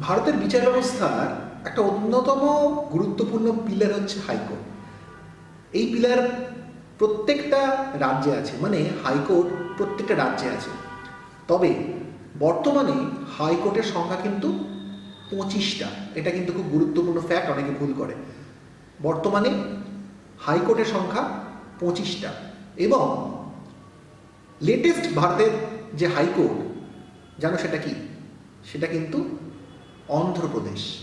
ভারতের বিচার ব্যবস্থার একটা অন্যতম গুরুত্বপূর্ণ পিলার হচ্ছে হাইকোর্ট এই পিলার প্রত্যেকটা রাজ্যে আছে মানে হাইকোর্ট প্রত্যেকটা রাজ্যে আছে। তবে বর্তমানে হাইকোর্টের সংখ্যা কিন্তু পঁচিশটা। এটা কিন্তু খুব গুরুত্বপূর্ণ ফ্যাক্ট অনেকে ভুল করে। বর্তমানে হাইকোর্টের সংখ্যা পঁচিশটা। এবং লেটেস্ট ভারতের যে হাইকোর্ট জানো সেটা কি? সেটা কিন্তু অন্ধ্রপ্রদেশ।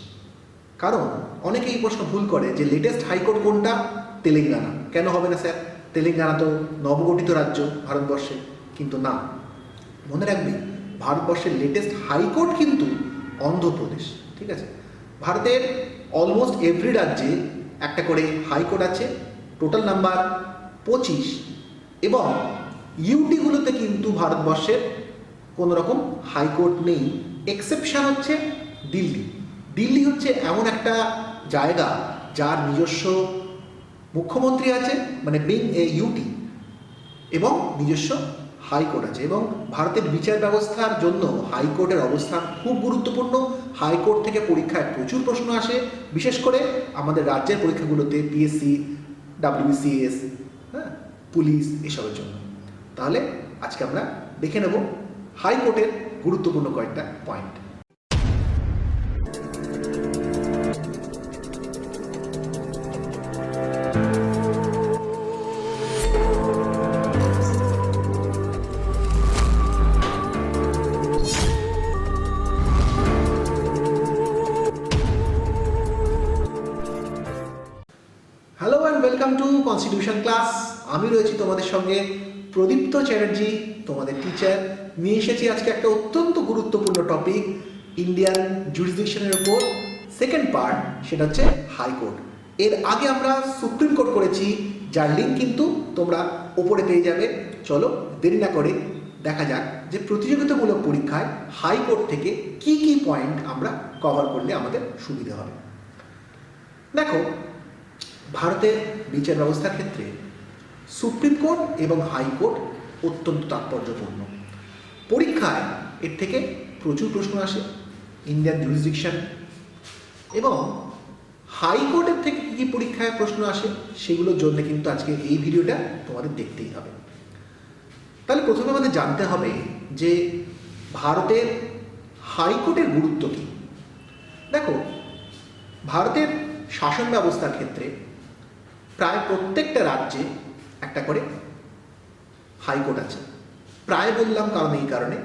কারণ অনেকে এই প্রশ্ন ভুল করে যে লেটেস্ট হাইকোর্ট কোনটা? তেলেঙ্গানা। কেন হবে না স্যার? তেলেঙ্গানা তো নবগঠিত রাজ্য ভারতবর্ষে। কিন্তু না। মনে রাখবে ভারতবর্ষের লেটেস্ট হাইকোর্ট কিন্তু অন্ধ্রপ্রদেশ। ঠিক আছে? ভারতের অলমোস্ট এভরি রাজ্যে একটা করে হাইকোর্ট আছে টোটাল নাম্বার পঁচিশ। এবং ইউটিগুলোতে কিন্তু ভারতবর্ষের কোনো রকম হাইকোর্ট নেই। এক্সেপশন হচ্ছে দিল্লি। দিল্লি হচ্ছে এমন একটা জায়গা যার নিজস্ব মুখ্যমন্ত্রী আছে মানে বিং এ ইউটি এবং নিজস্ব হাইকোর্ট আছে, এবং ভারতের বিচার ব্যবস্থার জন্য হাইকোর্টের অবস্থান খুব গুরুত্বপূর্ণ। হাইকোর্ট থেকে পরীক্ষায় প্রচুর প্রশ্ন আসে, বিশেষ করে আমাদের রাজ্যের পরীক্ষাগুলোতে পিএসসি ডাব্লিউবিসিএস হ্যাঁ পুলিশ এসবের জন্য। তাহলে আজকে আমরা দেখে নেব হাইকোর্টের গুরুত্বপূর্ণ কয়েকটা point hello and welcome to constitution class আমি রয়েছি তোমাদের সঙ্গে প্রদীপ্ত চ্যাটার্জি, তোমাদের টিচার নিয়ে এসেছি আজকে একটা অত্যন্ত গুরুত্বপূর্ণ টপিক ইন্ডিয়ান জুরিসডিকশনের ওপর সেকেন্ড পার্ট সেটা হচ্ছে হাইকোর্ট এর আগে আমরা সুপ্রিম কোর্ট করেছি, যার লিঙ্ক কিন্তু তোমরা ওপরে পেয়ে যাবে। চলো, দেরি না করে দেখা যাক যে প্রতিযোগিতামূলক পরীক্ষায় হাইকোর্ট থেকে কি কি পয়েন্ট আমরা কভার করলে আমাদের সুবিধা হবে। দেখো ভারতের বিচার ব্যবস্থার ক্ষেত্রে সুপ্রিম কোর্ট এবং হাইকোর্ট অত্যন্ত তাৎপর্যপূর্ণ। পরীক্ষায় এর থেকে প্রচুর প্রশ্ন আসে ইন্ডিয়ান জুরিসডিকশন এবং হাইকোর্টের থেকে কী কী পরীক্ষায় প্রশ্ন আসে সেগুলোর জন্য কিন্তু আজকে এই ভিডিওটা তোমাদের দেখতেই হবে। তাহলে প্রথমে আমাদের জানতে হবে যে ভারতের হাইকোর্টের গুরুত্ব কী। দেখো, ভারতের শাসন ব্যবস্থার ক্ষেত্রে প্রায় প্রত্যেকটা রাজ্যে একটা করে হাইকোর্ট আছে। প্রায় বললাম কারণ এই কারণে,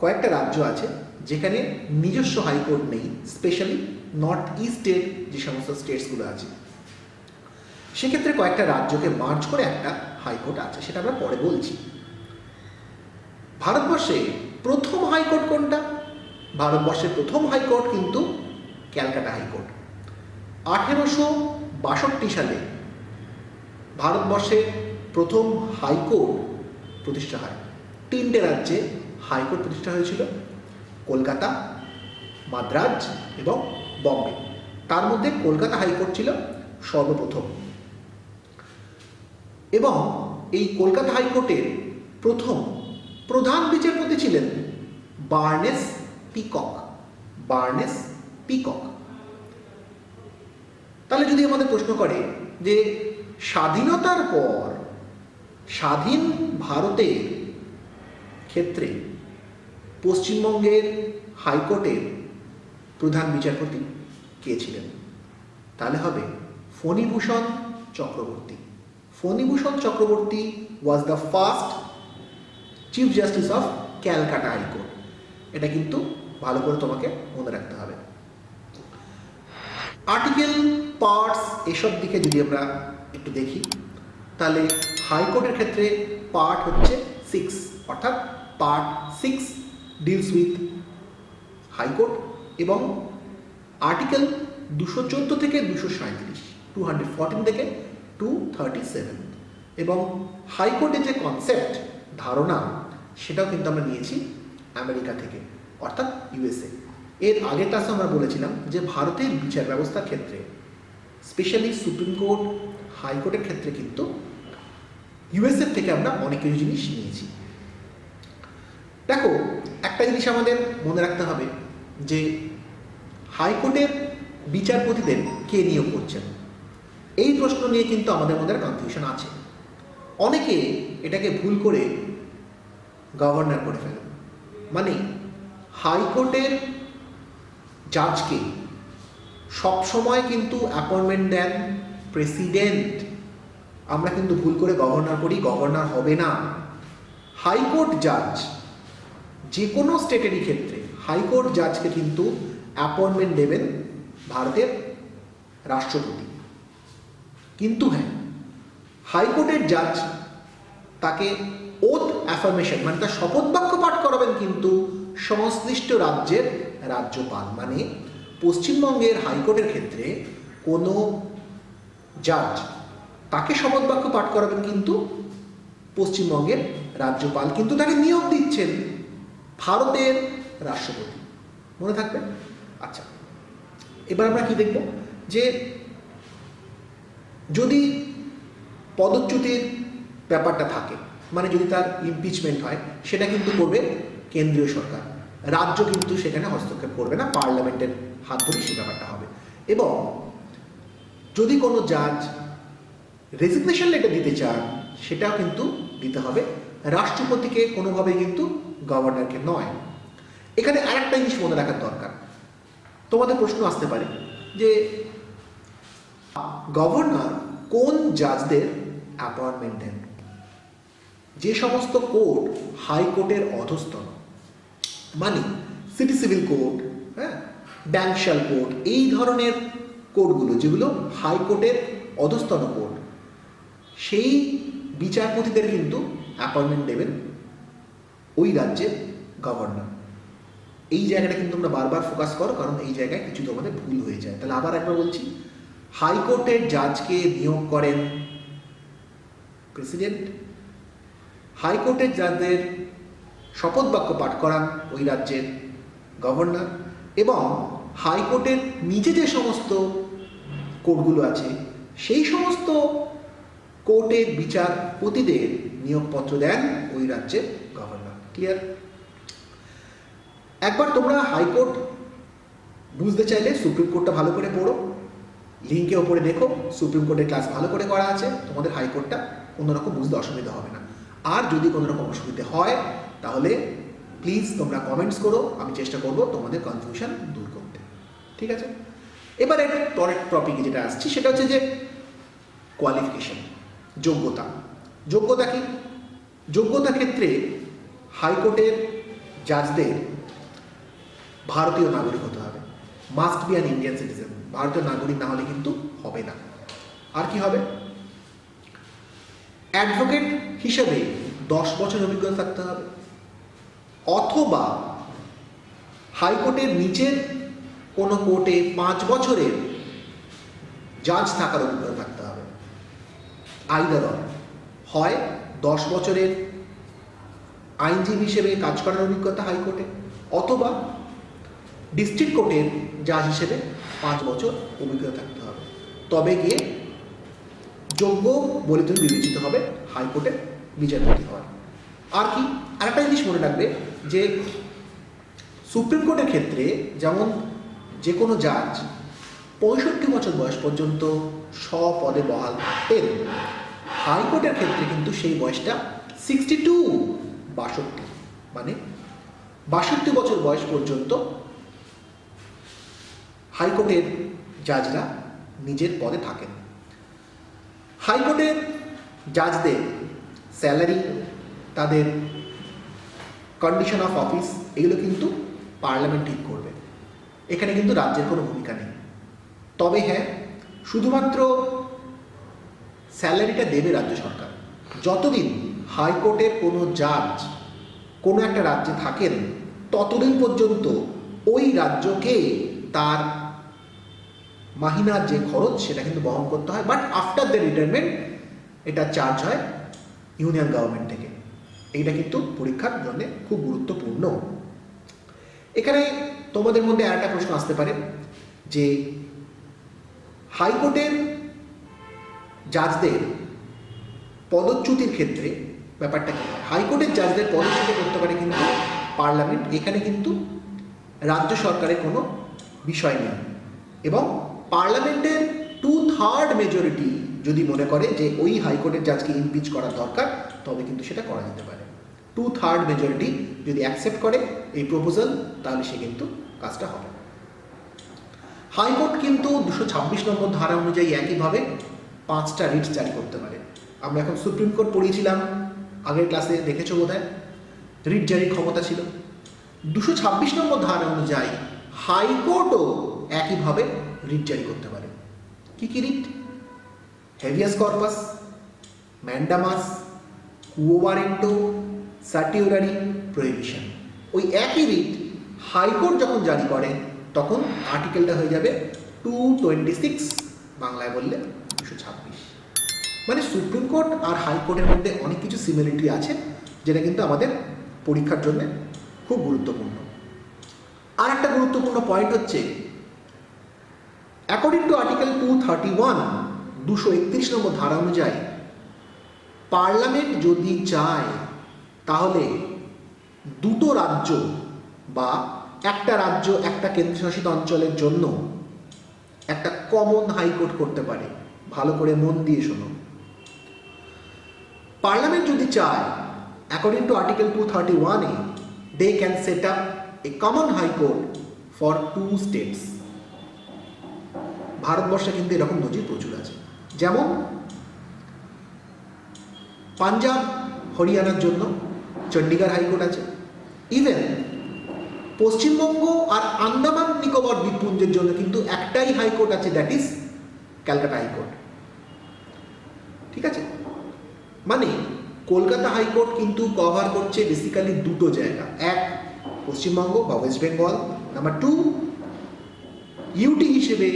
কয়েকটা রাজ্য আছে যেখানে নিজস্ব হাইকোর্ট নেই স্পেশালি নর্থ ইস্টের যে সমস্ত স্টেটসগুলো আছে। সেক্ষেত্রে কয়েকটা রাজ্যকে মার্চ করে একটা হাইকোর্ট আছে, সেটা আমরা পরে বলছি। ভারতবর্ষে প্রথম হাইকোর্ট কোনটা? ভারতবর্ষের প্রথম হাইকোর্ট কিন্তু ক্যালকাটা হাইকোর্ট। আঠেরোশো বাষট্টি সালে ভারতবর্ষে প্রথম হাইকোর্ট প্রতিষ্ঠা হয়। তিনটে রাজ্যে হাইকোর্ট প্রতিষ্ঠা হয়েছিল। কলকাতা, মাদ্রাজ এবং বম্বে। তার মধ্যে কলকাতা হাইকোর্ট ছিল সর্বপ্রথম। এবং এই কলকাতা হাইকোর্টের প্রথম প্রধান বিচারপতি ছিলেন বার্নেস পিকক। Barnes peacock. তাহলে যদি আমাদের প্রশ্ন করে যে স্বাধীনতার পর স্বাধীন ভারতের ক্ষেত্রে পশ্চিমবঙ্গের হাইকোর্টের প্রধান বিচারপতি কে ছিলেন? তাহলে হবে Phanibhushan Chakraborty. Phanibhushan Chakraborty was the first chief justice of Calcutta high court এটা কিন্তু ভালো করে তোমাকে মনে রাখতে হবে। আর্টিকেল পার্টস এসব দিকে যদি আমরা একটু দেখি। তাহলে হাইকোর্টের ক্ষেত্রে পার্ট হচ্ছে সিক্স অর্থাৎ part six deals with high court এবং আর্টিকেল দুশো চোদ্দ থেকে দুশো সাঁত্রিশ টু হান্ড্রেড ফোরটিন থেকে টু থার্টি সেভেন এবং হাইকোর্টের যে কনসেপ্ট ধারণা, সেটাও কিন্তু আমরা নিয়েছি আমেরিকা থেকে, অর্থাৎ ইউএসএ এর আগের ক্লাসে আমরা বলেছিলাম যে ভারতের বিচার ব্যবস্থার ক্ষেত্রে স্পেশালি সুপ্রিম কোর্ট হাইকোর্টের ক্ষেত্রে কিন্তু ইউএসএর থেকে আমরা অনেক কিছু জিনিস নিয়েছি। দেখো, একটা জিনিস আমাদের মনে রাখতে হবে যে হাইকোর্টের বিচারপতিদের কে নিয়োগ করছেন? এই প্রশ্ন নিয়ে কিন্তু আমাদের মধ্যে কনফিউশন আছে। অনেকে এটাকে ভুল করে গভর্নর করে ফেলেন। মানে হাইকোর্টের জাজকে সবসময় কিন্তু অ্যাপয়েন্টমেন্ট দেন প্রেসিডেন্ট, আমরা কিন্তু ভুল করে গভর্নর করি, গভর্নর হবে না। হাইকোর্ট জাজ, যে কোনো স্টেটেরই ক্ষেত্রে, হাইকোর্ট জাজকে কিন্তু অ্যাপয়েন্টমেন্ট দেবেন ভারতের রাষ্ট্রপতি। কিন্তু হ্যাঁ হাইকোর্টের জাজ তাকে ওথ অ্যাফার্মেশন মানে তার শপথ বাক্য পাঠ করাবেন কিন্তু সংশ্লিষ্ট রাজ্যের রাজ্যপাল। মানে পশ্চিমবঙ্গের হাইকোর্টের ক্ষেত্রে কোনো জাজ, তাকে শপথ বাক্য পাঠ করাবেন কিন্তু পশ্চিমবঙ্গের রাজ্যপাল কিন্তু তাকে নিয়োগ দিচ্ছেন ভারতের রাষ্ট্রপতি। মনে থাকবে? আচ্ছা এবার আমরা কি দেখব? যে যদি পদচ্যুতির ব্যাপারটা থাকে মানে যদি তার ইমপিচমেন্ট হয়, সেটা কিন্তু করবে কেন্দ্রীয় সরকার। রাজ্য কিন্তু সেখানে হস্তক্ষেপ করবে না, পার্লামেন্টের হাত ধরে সে ব্যাপারটা হবে। এবং যদি কোনো জাজ রেজিগনেশন লেটার দিতে চান, সেটাও কিন্তু দিতে হবে। রাষ্ট্রপতিকে কোনোভাবে কিন্তু গভর্নরকে নয়। এখানে আরেকটা জিনিস মনে রাখার দরকার। তোমাদের প্রশ্ন আসতে পারে যে, গভর্নর কোন জাজদের অ্যাপয়েন্টমেন্ট দেন? যে সমস্ত কোর্ট হাইকোর্টের অধস্তন মানে সিটি সিভিল কোর্ট হ্যাঁ ব্যাংশাল কোর্ট এই ধরনের কোর্টগুলো যেগুলো হাইকোর্টের অধস্তন কোর্ট সেই বিচারপতিদের কিন্তু অ্যাপয়েন্টমেন্ট দেবেন ওই রাজ্যের গভর্নর এই জায়গাটা কিন্তু তোমরা বারবার ফোকাস করো, কারণ এই জায়গায় কিছু তোমাদের ভুল হয়ে যায়। তাহলে আবার একবার বলছি হাইকোর্টের জাজকে নিয়োগ করেন প্রেসিডেন্ট হাইকোর্টের যাদের শপথ বাক্য পাঠ করান ওই রাজ্যের গভর্নর এবং হাইকোর্টের নিজে যে সমস্ত কোর্টগুলো আছে, সেই সমস্ত কোর্টের বিচারপতিদের নিয়োগপত্র দেন ওই রাজ্যের গভর্নর। ক্লিয়ার একবার তোমরা হাইকোর্ট বুঝতে চাইলে সুপ্রিম কোর্টটা ভালো করে পড়ো। লিঙ্কে ওপরে দেখো, সুপ্রিম কোর্টের ক্লাস ভালো করে করা আছে। তোমাদের হাইকোর্টটা কোনোরকম বুঝতে অসুবিধা হবে না। আর যদি কোনো রকম অসুবিধা হয়, তাহলে প্লিজ তোমরা কমেন্টস করো, আমি চেষ্টা করব তোমাদের কনফিউশন দূর ঠিক আছে? এবারে পরের টপিকে যেটা আসছি, সেটা হচ্ছে যে কোয়ালিফিকেশন যোগ্যতা। যোগ্যতা কি? যোগ্যতা ক্ষেত্রে হাইকোর্টের জাজদের ভারতীয় নাগরিক হতে হবে। Must be an Indian citizen ভারতীয় নাগরিক না হলে কিন্তু হবে না। আর কি হবে? অ্যাডভোকেট হিসেবে দশ বছর অভিজ্ঞতা থাকতে হবে। অথবা হাইকোর্টের নিচের কোনো কোর্টে পাঁচ বছরের জাজ থাকার অভিজ্ঞতা থাকতে হবে। আইদার হয় দশ বছরের আইনজীবী হিসেবে কাজ করার অভিজ্ঞতা হাইকোর্টে, অথবা ডিস্ট্রিক্ট কোর্টের জাজ হিসেবে পাঁচ বছর অভিজ্ঞতা থাকতে হবে। তবে গিয়ে যোগ্য বলে তুমি বিবেচিত হবে হাইকোর্টের বিচারপতি হওয়ার। আর কি? আরেকটা জিনিস মনে রাখবে যে সুপ্রিম কোর্টের ক্ষেত্রে যেমন যে কোনো জাজ পঁয়ষট্টি বছর বয়স পর্যন্ত স্বপদে বহাল থাকতেন হাইকোর্টের ক্ষেত্রে কিন্তু সেই বয়সটা সিক্সটি টু বাষট্টি মানে বাষট্টি বছর বয়স পর্যন্ত হাইকোর্টের জাজরা নিজের পদে থাকেন। হাইকোর্টের জাজদের স্যালারি, তাদের কন্ডিশন অফ অফিস এগুলো কিন্তু পার্লামেন্ট ঠিক করবে। এখানে কিন্তু রাজ্যের কোনো ভূমিকা নেই। তবে হ্যাঁ শুধুমাত্র স্যালারিটা দেবে রাজ্য সরকার। যতদিন হাইকোর্টের কোনো জাজ কোনো একটা রাজ্যে থাকেন, ততদিন পর্যন্ত ওই রাজ্যকে তার মাহিনার যে খরচ সেটা কিন্তু বহন করতে হয়। বাট আফটার দ্য রিটায়ারমেন্ট এটা চার্জ হয় ইউনিয়ন গভর্নমেন্ট থেকে। এইটা কিন্তু পরীক্ষার জন্য খুব গুরুত্বপূর্ণ। এখানে তোমাদের মধ্যে একটা প্রশ্ন আসতে পারে, যে হাইকোর্টের জাজদের পদচ্যুতির ক্ষেত্রে ব্যাপারটা কি? হাইকোর্টের জাজদের পদচ্যুতি করতে পারে কিন্তু পার্লামেন্ট, এখানে কিন্তু রাজ্য সরকারের কোনো বিষয় নেই। এবং পার্লামেন্টের টু থার্ড মেজরিটি যদি মনে করে যে ওই হাইকোর্টের জাজকে ইমপিচ করা দরকার, তবে কিন্তু সেটা করা যেতে পারে। টু থার্ড মেজরিটি যদি অ্যাকসেপ্ট করে এই প্রপোজাল তাহলে সে কিন্তু কাজটা হবে। হাইকোর্ট কিন্তু দুশো ছাব্বিশ নম্বর ধারা অনুযায়ী একইভাবে পাঁচটা রিট জারি করতে পারে। আমরা এখন সুপ্রিম কোর্ট পড়িয়েছিলাম, আগের ক্লাসে দেখেছ বোধ হয় রিট জারির ক্ষমতা ছিল। দুশো ছাব্বিশ নম্বর ধারা অনুযায়ী হাইকোর্টও একইভাবে রিট জারি করতে পারে। কি কি writ habeas corpus mandamus quo warranto certiorari prohibition ওই একই রিট হাইকোর্ট যখন জারি করে, তখন আর্টিকেলটা হয়ে যাবে টু টোয়েন্টি সিক্স বাংলায় বললে দুশো ছাব্বিশ। মানে সুপ্রিম কোর্ট আর হাইকোর্টের মধ্যে অনেক কিছু সিমিলারিটি আছে, যেটা কিন্তু আমাদের পরীক্ষার জন্য খুব গুরুত্বপূর্ণ। আর একটা গুরুত্বপূর্ণ পয়েন্ট হচ্ছে according to article two thirty one দুশো একত্রিশ নম্বর ধারা অনুযায়ী পার্লামেন্ট যদি চায় তাহলে দুটো রাজ্য বা একটা রাজ্য একটা কেন্দ্রশাসিত অঞ্চলের জন্য একটা কমন হাইকোর্ট করতে পারে। ভালো করে মন দিয়ে শোনো। পার্লামেন্ট যদি চায় according to article two thirty ওয়ানে they can set up a common high court for two states ভারতবর্ষে কিন্তু এরকম নজির প্রচুর আছে। যেমন, পাঞ্জাব, হরিয়ানার জন্য চণ্ডীগড় হাইকোর্ট আছে। ইভেন পশ্চিমবঙ্গ আর আন্দামান, নিকোবর দ্বীপপুঞ্জের জন্য কিন্তু একটাই হাইকোর্ট আছে দ্যাট ইজ ক্যালকাটা হাইকোর্ট ঠিক আছে? মানে কলকাতা হাইকোর্ট কিন্তু কভার করছে বেসিক্যালি দুটো জায়গা। এক, পশ্চিমবঙ্গ বা West Bengal number two UT হিসেবে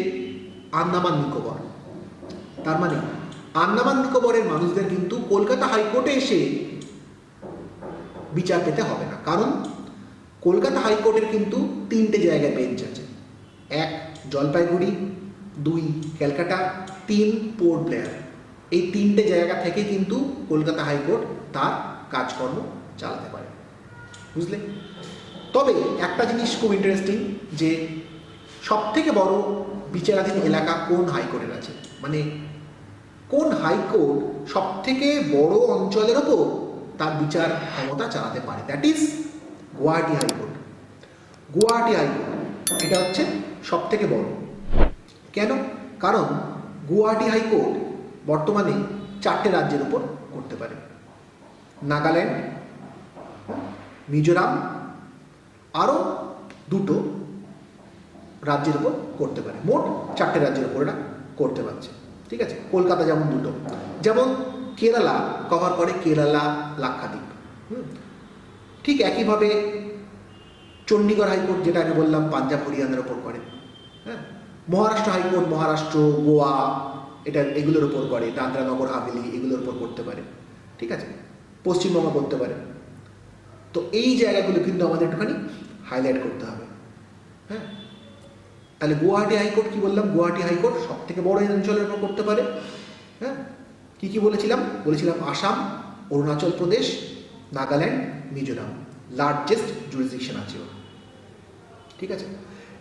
আন্দামান, নিকোবর। তার মানে আন্দামান, নিকোবরের মানুষদের কিন্তু কলকাতা হাইকোর্টে এসে বিচার পেতে হবে না। কারণ কলকাতা হাইকোর্টের কিন্তু তিনটে জায়গায় বেঞ্চ আছে। এক, জলপাইগুড়ি, দুই, ক্যালকাটা, তিন, পোর্ট প্লেয়ার এই তিনটে জায়গা থেকে কিন্তু কলকাতা হাইকোর্ট তার কাজকর্ম চালাতে পারে। বুঝলে? তবে একটা জিনিস খুব ইন্টারেস্টিং যে সব থেকে বড় বিচারাধীন এলাকা কোন হাইকোর্টের আছে? মানে কোন হাইকোর্ট সব থেকে বড় অঞ্চলের ওপর তার বিচার ক্ষমতা চালাতে পারে। That is Guwahati high court Guwahati high court এটা হচ্ছে সব থেকে বড়। কেন? কারণ গুয়াহাটি হাইকোর্ট বর্তমানে চারটে রাজ্যের উপর করতে পারে। নাগাল্যান্ড, মিজোরাম, আরও দুটো রাজ্যের উপর করতে পারে। মোট চারটে রাজ্যের উপর এটা করতে পারছে। ঠিক আছে? কলকাতা যেমন দুটো। যেমন কেরালা কভার করে কেরালা, লাক্ষাদ্বীপ। ঠিক একইভাবে চণ্ডীগড় হাইকোর্ট যেটা আমি বললাম, পাঞ্জাব হরিয়ানার ওপর করে। হ্যাঁ। মহারাষ্ট্র হাইকোর্ট, মহারাষ্ট্র, গোয়া, এটা এগুলোর ওপর করে দাদরা নগর হাভেলি, এগুলোর ওপর করতে পারে। ঠিক আছে? পশ্চিমবঙ্গ করতে পারে। তো এই জায়গাগুলো কিন্তু আমাদের একটুখানি হাইলাইট করতে হবে। হ্যাঁ? তাহলে গুয়াহাটি হাইকোর্ট কি বললাম? গুয়াহাটি হাইকোর্ট সব থেকে বড় অঞ্চলের উপর করতে পারে। হ্যাঁ? কি কি বলেছিলাম? বলেছিলাম আসাম, অরুণাচল প্রদেশ, নাগাল্যান্ড, মিজোরাম। লার্জেস্ট জুরিসডিকশন আছে ঠিক আছে?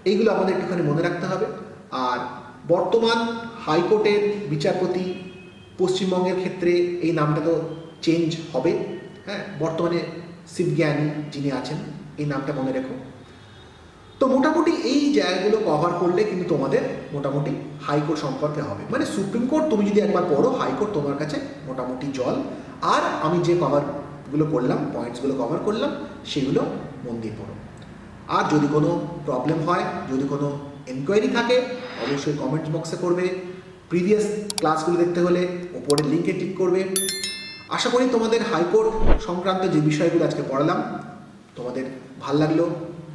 এইগুলো আমাদের একটুখানি মনে রাখতে হবে। আর বর্তমান হাইকোর্টের বিচারপতি পশ্চিমবঙ্গের ক্ষেত্রে এই নামটা তো চেঞ্জ হবে। হ্যাঁ? বর্তমানে শিবজ্ঞানী যিনি আছেন, এই নামটা মনে রেখো। তো মোটামুটি এই জায়গাগুলো কভার করলে কিন্তু তোমাদের মোটামুটি হাইকোর্ট সম্পর্কে হবে। মানে সুপ্রিম কোর্ট, তুমি যদি একবার পড়ো হাইকোর্ট তোমার কাছে মোটামুটি জল। আর আমি যে কভারগুলো করলাম পয়েন্টসগুলো কভার করলাম, সেগুলো মন দিয়ে পড়ো। আর যদি কোনো প্রবলেম হয়, যদি কোনো এনকোয়ারি থাকে, অবশ্যই কমেন্ট বক্সে করবে। প্রিভিয়াস ক্লাসগুলো দেখতে হলে ওপরের লিঙ্কে ক্লিক করবে। আশা করি তোমাদের হাইকোর্ট সংক্রান্ত যে বিষয়গুলো আজকে পড়ালাম, তোমাদের ভালো লাগল,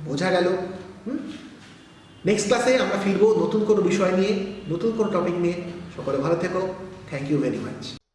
বোঝা গেল। নেক্সট ক্লাসে আমরা ফিরবো নতুন কোনো বিষয় নিয়ে, নতুন কোনো টপিক নিয়ে। সকলে ভালো থেকো। Thank you very much